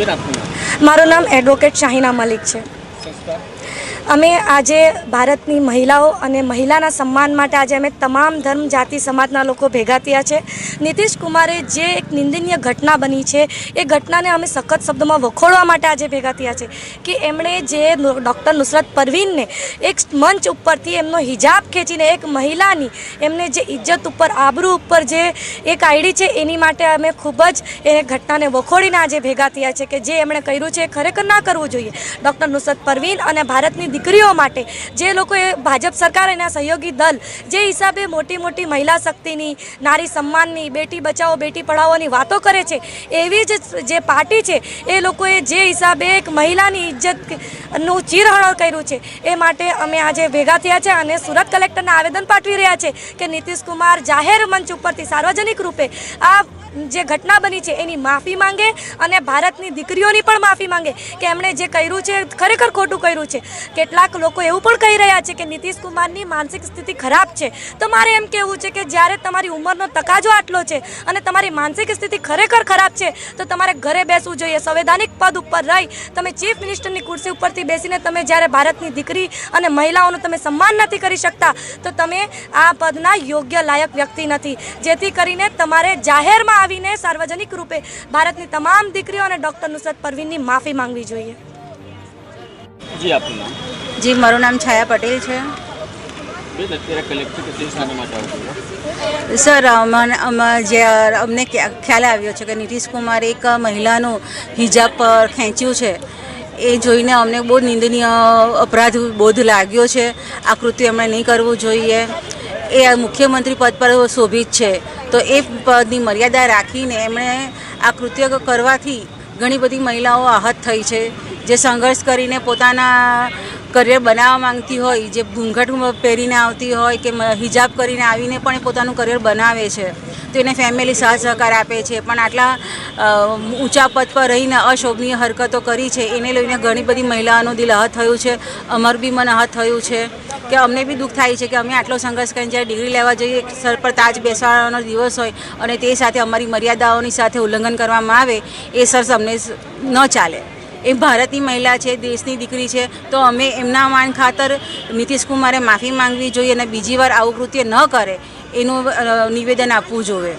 બેન આપનું નામ મારું નામ એડવોકેટ શાહીના મલિક છે સંસ્થા અમે આજે ભારતની મહિલાઓ અને મહિલાના સન્માન માટે આજે અમે તમામ ધર્મ, જાતિ, સમાજના લોકો ભેગા થયા છે. નીતિશ કુમારે જે એક નિંદનીય ઘટના બની છે, એ ઘટનાને અમે સખત શબ્દોમાં વખોડવા માટે આજે ભેગા થયા છે કે એમણે જે ડૉક્ટર નુસરત પરવીનને એક મંચ ઉપરથી એમનો હિજાબ ખેંચીને એક મહિલાની એમને જે ઇજ્જત ઉપર, આબરૂ ઉપર જે એક આઈડી છે, એની માટે અમે ખૂબ જ એ ઘટનાને વખોડીને આજે ભેગા થયા છે કે જે એમણે કર્યું છે એ ખરેખર ના કરવું જોઈએ. ડૉક્ટર નુસરત પરવીન અને ભારતની દીકરીઓ માટે જે લોકોએ ભાજપ સરકાર એના સહયોગી દલ જે હિસાબે મોટી મોટી મહિલા શક્તિની, નારી સન્માનની, બેટી બચાવો, બેટી પઢાઓની વાતો કરે છે, એવી જ જે પાર્ટી છે, એ લોકોએ જે હિસાબે એક મહિલાની ઇજ્જતનું ચીરહરણ કર્યું છે, એ માટે અમે આજે ભેગા થયા છે અને સુરત કલેક્ટરને આવેદન પાઠવી રહ્યા છે કે નીતિશ કુમાર જાહેર મંચ ઉપરથી સાર્વજનિક રૂપે આ જે ઘટના બની છે, એની માફી માંગે અને ભારતની દીકરીઓની પણ માફી માંગે કે એમણે જે કર્યું છે, ખરેખર ખોટું કર્યું છે. કેટલાક લોકો એવું પણ કહી રહ્યા છે કે નીતિશ કુમારની માનસિક સ્થિતિ ખરાબ છે. તો મારે એમ કહેવું છે કે જ્યારે તમારી ઉંમરનો તકાજો આટલો છે અને તમારી માનસિક સ્થિતિ ખરેખર ખરાબ છે, તો તમારે ઘરે બેસવું જોઈએ, સંવૈધાનિક પદ ઉપર રહી, તમે ચીફ મિનિસ્ટરની ખુરશી ઉપરથી બેસીને તમે જ્યારે ભારતની દીકરી અને મહિલાઓનું તમે સન્માન નથી કરી શકતા, તો તમે આ પદના યોગ્ય લાયક વ્યક્તિ નથી. જેથી કરીને તમારે જાહેરમાં આવીને સાર્વજનિક રૂપે ભારતની તમામ દીકરીઓ અને ડૉક્ટર નુસરત પરવીનની માફી માંગવી જોઈએ. જી આપનું નામ? જી મારું નામ છાયા પટેલ છે. સર જે અમને ખ્યા- ખ્યાલ આવ્યો છે કે નીતિશ કુમાર એક મહિલાનું હિજાબ પર ખેંચ્યું છે. એ જોઈને અમને બહુ નિંદનીય અપરાધ બોધ લાગ્યો છે. આ કૃત્ય એમણે નહીં કરવું જોઈએ. એ મુખ્યમંત્રી પદ પર શોભિત છે. તો એ પદની મર્યાદા રાખીને એમણે આ કૃત્ય કરવાથી ઘણી બધી મહિલાઓ આહત થઈ છે. જે સંઘર્ષ કરીને પોતાના કરિયર બનાવવા માંગતી હોય, જે ઘૂંઘટ પહેરીને આવતી હોય કે હિજાબ કરીને આવીને પણ પોતાનું કરિયર બનાવે છે. તો એને ફેમિલી સહ સહકાર આપે છે. પણ આટલા ઊંચા પદ પર રહીને અશોભનીય હરકતો કરી છે, એને લઈને ઘણી બધી મહિલાઓનું દિલ આહત થયું છે, અમર બી મન આહત થયું છે. કે અમને બી દુઃખ થાય છે કે અમે આટલો સંઘર્ષ કરીને જ્યારે ડિગ્રી લેવા જઈએ, સર પર તાજ બેસવાનો દિવસ હોય અને તે સાથે અમારી મર્યાદાઓની સાથે ઉલ્લંઘન કરવામાં આવે, એ સર અમને ન ચાલે. એ ભારતની મહિલા છે, દેશની દીકરી છે, તો અમે એમના માન ખાતર નીતિશ કુમારે માફી માંગવી જોઈએ અને બીજી વાર આવું કૃત્ય ન કરે, એનું નિવેદન આપવું જોઈએ.